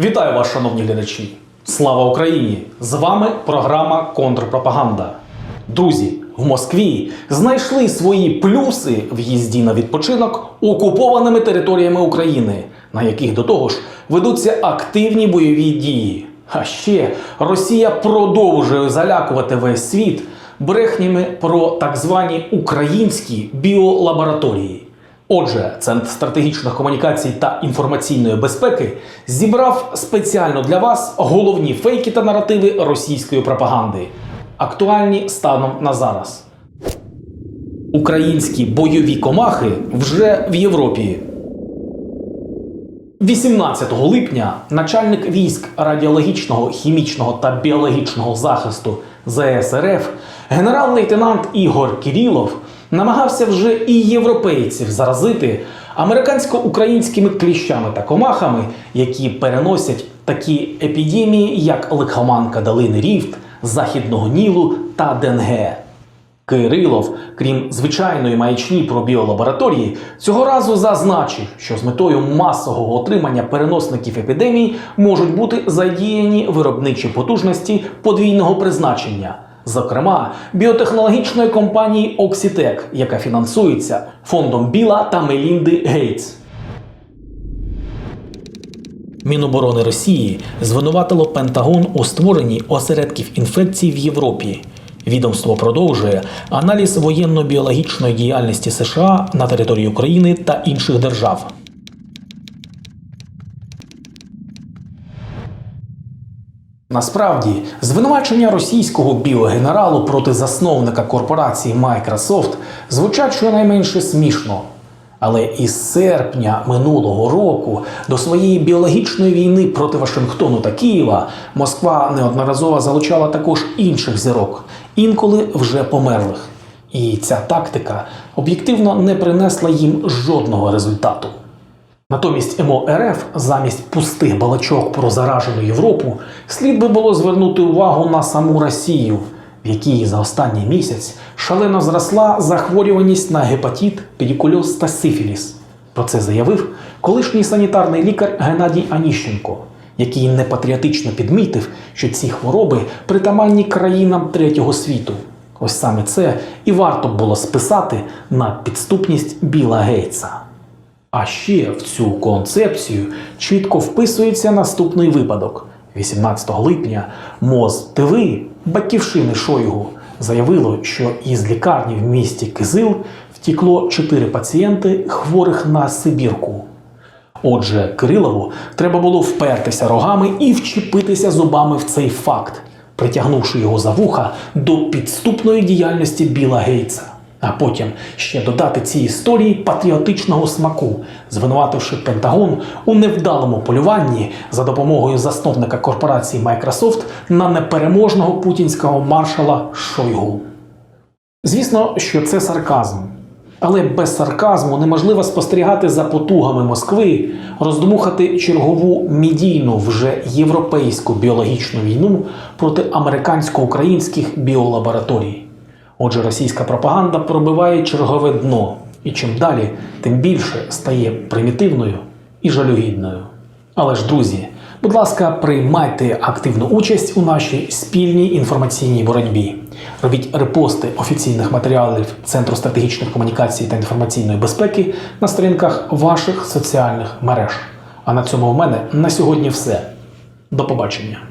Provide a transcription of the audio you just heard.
Вітаю вас, шановні глядачі! Слава Україні! З вами програма Контрпропаганда. Друзі, в Москві знайшли свої плюси в їзді на відпочинок окупованими територіями України, на яких до того ж ведуться активні бойові дії. А ще Росія продовжує залякувати весь світ брехнями про так звані українські біолабораторії. Отже, Центр стратегічних комунікацій та інформаційної безпеки зібрав спеціально для вас головні фейки та наративи російської пропаганди, актуальні станом на зараз. Українські бойові комахи вже в Європі. 18 липня начальник військ радіологічного, хімічного та біологічного захисту ЗС РФ генерал-лейтенант Ігор Кірілов намагався вже і європейців заразити американсько-українськими кліщами та комахами, які переносять такі епідемії, як лихоманка долини Ріфт, Західного Нілу та Денге. Кирилов, крім звичайної маячні про біолабораторії, цього разу зазначив, що з метою масового отримання переносників епідемій можуть бути задіяні виробничі потужності подвійного призначення, зокрема біотехнологічної компанії Oxitec, яка фінансується фондом Біла та Мелінди Гейтс. Міноборони Росії звинуватило Пентагон у створенні осередків інфекцій в Європі. Відомство продовжує аналіз воєнно-біологічної діяльності США на території України та інших держав. Насправді, звинувачення російського біогенералу проти засновника корпорації Microsoft звучать щонайменше смішно. Але із серпня минулого року до своєї біологічної війни проти Вашингтону та Києва Москва неодноразово залучала також інших зірок, інколи вже померлих. І ця тактика об'єктивно не принесла їм жодного результату. Натомість МО РФ замість пустих балачок про заражену Європу слід би було звернути увагу на саму Росію, в якій за останній місяць шалено зросла захворюваність на гепатит, педикульоз та сифіліс. Про це заявив колишній санітарний лікар Геннадій Аніщенко, який непатріотично підмітив, що ці хвороби притаманні країнам третього світу. Ось саме це і варто було списати на підступність Біла Гейтса. А ще в цю концепцію чітко вписується наступний випадок. 18 липня МОЗ ТВ Батьківщини Шойгу заявило, що із лікарні в місті Кизил втікло 4 пацієнти, хворих на Сибірку. Отже, Кирилову треба було впертися рогами і вчепитися зубами в цей факт, притягнувши його за вуха до підступної діяльності Біла Гейтса. А потім ще додати цій історії патріотичного смаку, звинувативши Пентагон у невдалому полюванні за допомогою засновника корпорації Microsoft на непереможного путінського маршала Шойгу. Звісно, що це сарказм. Але без сарказму неможливо спостерігати за потугами Москви роздмухати чергову медійну вже європейську біологічну війну проти американсько-українських біолабораторій. Отже, російська пропаганда пробиває чергове дно, і чим далі, тим більше стає примітивною і жалюгідною. Але ж, друзі, будь ласка, приймайте активну участь у нашій спільній інформаційній боротьбі. Робіть репости офіційних матеріалів Центру стратегічних комунікацій та інформаційної безпеки на сторінках ваших соціальних мереж. А на цьому в мене на сьогодні все. До побачення.